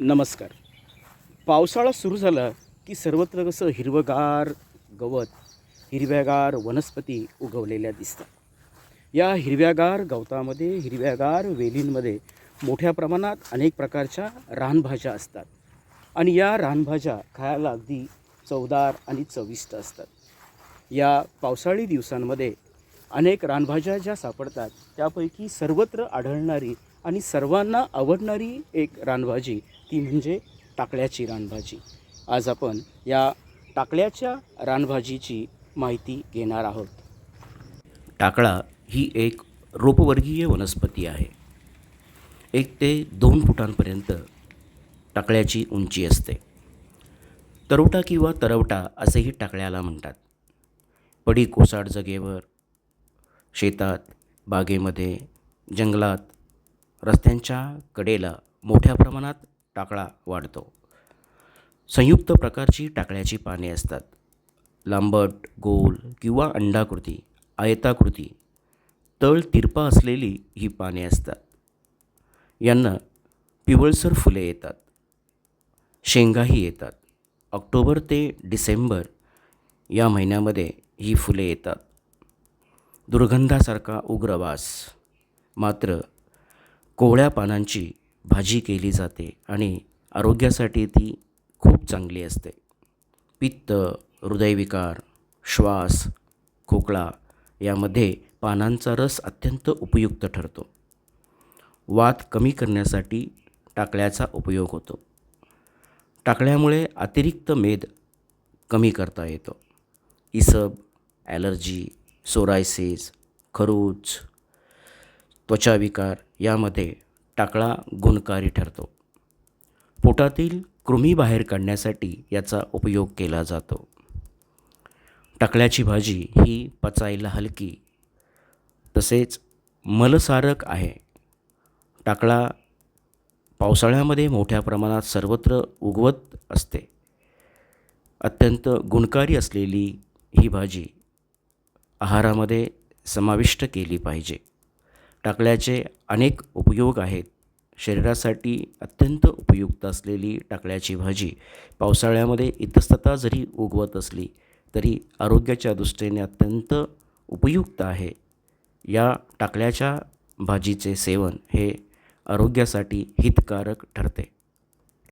नमस्कार. पावसाळा सुरू झाला की सर्वत्र कसं हिरवगार गवत हिरव्यागार वनस्पती उगवलेल्या दिसतात. या हिरव्यागार गवतामध्ये हिरव्यागार वेलींमध्ये मोठ्या प्रमाणात अनेक प्रकारच्या रानभाज्या असतात. आणि या रानभाज्या खायला अगदी चवदार आणि चविष्ट असतात. या पावसाळी दिवसांमध्ये अनेक रानभाज्या ज्या सापडतात त्यापैकी सर्वत्र आढळणारी आणि सर्वांना आवडणारी एक रानभाजी ती म्हणजे टाकळ्याची रानभाजी. आज आपण या टाकळ्याच्या रानभाजीची माहिती घेणार आहोत. टाकळा ही एक रोपवर्गीय वनस्पती आहे. एक ते दोन फुटांपर्यंत टाकळ्याची उंची असते. तरवटा किंवा तरवटा असेही टाकळ्याला म्हणतात. पडी कोसाड जागेवर शेतात बागेमध्ये जंगलात रस्त्यांच्या कडेला मोठ्या प्रमाणात टाकळा वाढतो. संयुक्त प्रकारची टाकळ्याची पाने असतात. लांबट गोल किंवा अंडाकृती आयताकृती तळ तिरपा असलेली ही पाने असतात. यांना पिवळसर फुले येतात. शेंगाही येतात. ऑक्टोबर ते डिसेंबर या महिन्यामध्ये ही फुले येतात. दुर्गंधासारखा उग्रवास मात्र कोवळ्या पानांची भाजी केली जाते आणि आरोग्यासाठी ती खूप चांगली असते. पित्त हृदयविकार श्वास खोकला यामध्ये पानांचा रस अत्यंत उपयुक्त ठरतो. वात कमी करण्यासाठी टाकळ्याचा उपयोग होतो. टाकळ्यामुळे अतिरिक्त मेद कमी करता येतो. इसब ॲलर्जी सोरायसिस खरूच त्वचाविकार यामध्ये टाकळा गुणकारी ठरतो. पोटातील कृमी बाहेर काढण्यासाठी याचा उपयोग केला जातो. टाकळ्याची भाजी ही पचायला हलकी तसेच मलसारक आहे. टाकळा पावसाळ्यामध्ये मोठ्या प्रमाणात सर्वत्र उगवत असते. अत्यंत गुणकारी असलेली ही भाजी आहारामध्ये समाविष्ट केली पाहिजे. टाकळ्याचे अनेक उपयोग आहेत. शरीरासाठी अत्यंत उपयुक्त असलेली टाकळ्याची भाजी पावसाळ्यामध्ये इतस्तता जरी उगवत असली तरी आरोग्याच्या दृष्टीने अत्यंत उपयुक्त आहे. या टाकळ्याच्या भाजीचे सेवन हे आरोग्यासाठी हितकारक ठरते.